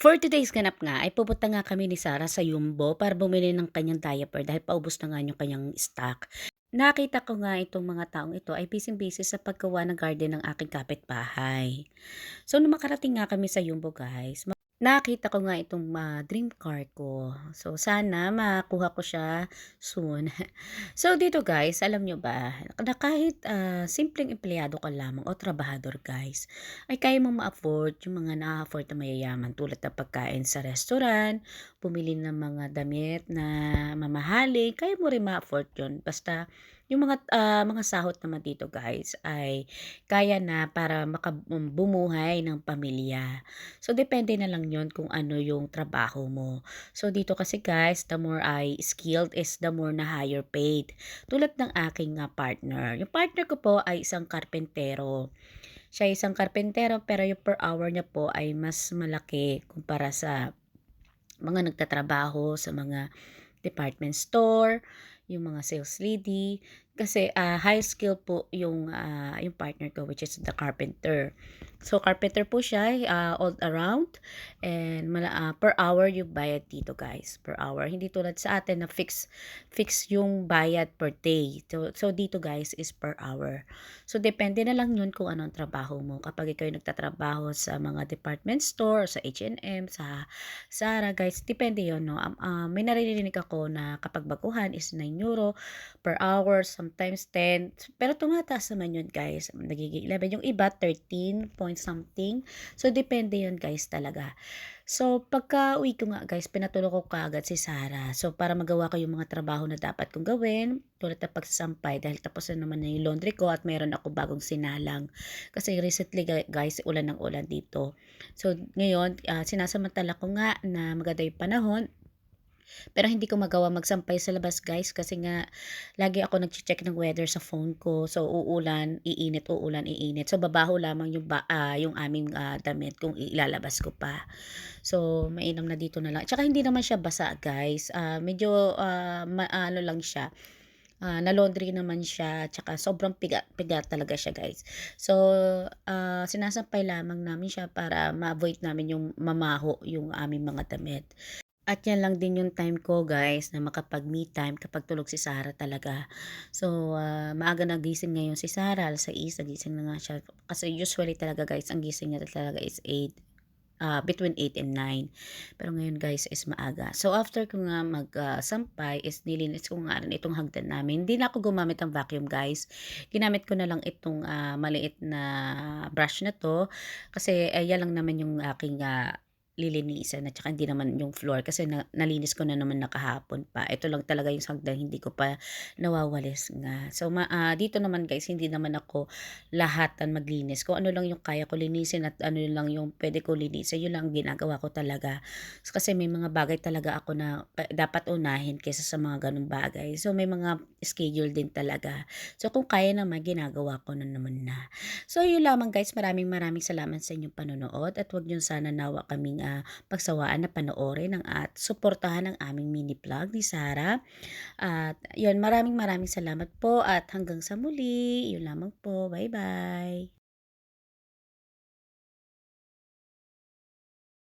For today's ganap nga ay pupunta nga kami ni Sarah sa Yumbo para bumili ng kanyang diaper dahil paubos na nga yung kanyang stock. Nakita ko nga itong mga taong ito ay busy-busy sa paggawa ng garden ng aking kapitbahay. So nung makarating nga kami sa Yumbo guys, nakita ko nga itong ah, dream car ko. So sana makuha ko siya soon. So dito guys, alam nyo ba, na kahit ah, simpleng empleyado ka lamang o trabahador guys, ay kaya mong ma-afford yung mga na-afford na mayayaman tulad ng pagkain sa restaurant, bumili ng mga damit na mamahalin, kaya mo rin ma-afford yun. Basta yung mga ah, mga sahod naman dito guys ay kaya na para makabumuhay ng pamilya. So depende na lang yon kung ano yung trabaho mo. So dito kasi guys, the more I skilled is the more na higher paid. Tulad ng aking nga partner. Yung partner ko po ay isang karpentero. Siya ay isang karpentero pero yung per hour niya po ay mas malaki kumpara sa mga nagtatrabaho sa mga department store, yung mga sales lady. Kasi ah, high skill po yung, ah, yung partner ko which is the carpenter. So carpenter po siya ah, all around and mala, ah, per hour yung bayad dito guys. Per hour. Hindi tulad sa atin na fix fix yung bayad per day. So, so dito guys is per hour. So depende na lang yun kung anong trabaho mo. Kapag ikaw yung nagtatrabaho sa mga department store, sa H&M, sa Zara guys, depende yun no. Um, ah, may naririnig ako na kapag baguhan is 9 euro per hour, sometimes 10. Pero tumataas naman yun guys. Nagiging 11. Yung iba 13 point something. So depende yun guys talaga. So pagka uwi ko nga guys, pinatulog ko kaagad si Sarah. So para magawa ko yung mga trabaho na dapat kong gawin, tulad ng pagsasampay dahil tapos na naman na yung laundry ko at meron ako bagong sinalang. Kasi recently gu- guys, ulan ng ulan dito. So ngayon, ah, sinasamantala ko nga na maganda yung panahon pero hindi ko magawa magsampay sa labas guys kasi nga lagi ako nagche-check ng weather sa phone ko. So uulan, iinit, uulan, iinit. So babaho lamang yung ba, ah, yung aming ah, damit kung ilalabas ko pa. So mainam na dito na lang. Tsaka hindi naman siya basa guys. Ah, medyo ah, ma- ano lang siya. Ah, na laundry naman siya, tsaka sobrang piga, piga talaga siya guys. So, ah, sinasampay lamang namin siya para ma-avoid namin yung mamaho yung aming mga damit. At yan lang din yung time ko guys na makapag me time kapag tulog si Sarah talaga. So, ah, maaga nagising ngayon si Sarah, alas 6 nagising na nga siya. Kasi usually talaga guys, ang gising niya talaga is 8 ah, between 8 and 9. Pero ngayon guys is maaga. So after ko nga mag-sampay is nilinis ko nga rin itong hagdan namin. Hindi na ako gumamit ng vacuum guys. Ginamit ko na lang itong ah, maliit na brush na to. Kasi eh, yan lang naman yung aking ah, lilinisan at saka hindi naman yung floor kasi na, nalinis ko na naman nakahapon pa. Ito lang talaga yung hagdan hindi ko pa nawawalis nga. So ma, ah, dito naman guys hindi naman ako lahatan maglinis. Kung ano lang yung kaya ko linisin at ano lang yung pwede ko linisin, yun lang ang ginagawa ko talaga. So, kasi may mga bagay talaga ako na pa- dapat unahin kaysa sa mga ganung bagay. So may mga schedule din talaga. So kung kaya naman, ginagawa ko na naman na. So yun lamang guys, maraming maraming salamat sa inyong panonood at wag niyo sana nawa kaming ah, pagsawaan na panoorin ang at suportahan ang aming mini vlog ni Sarah. At yun, maraming maraming salamat po at hanggang sa muli. Yun lamang po. Bye-bye.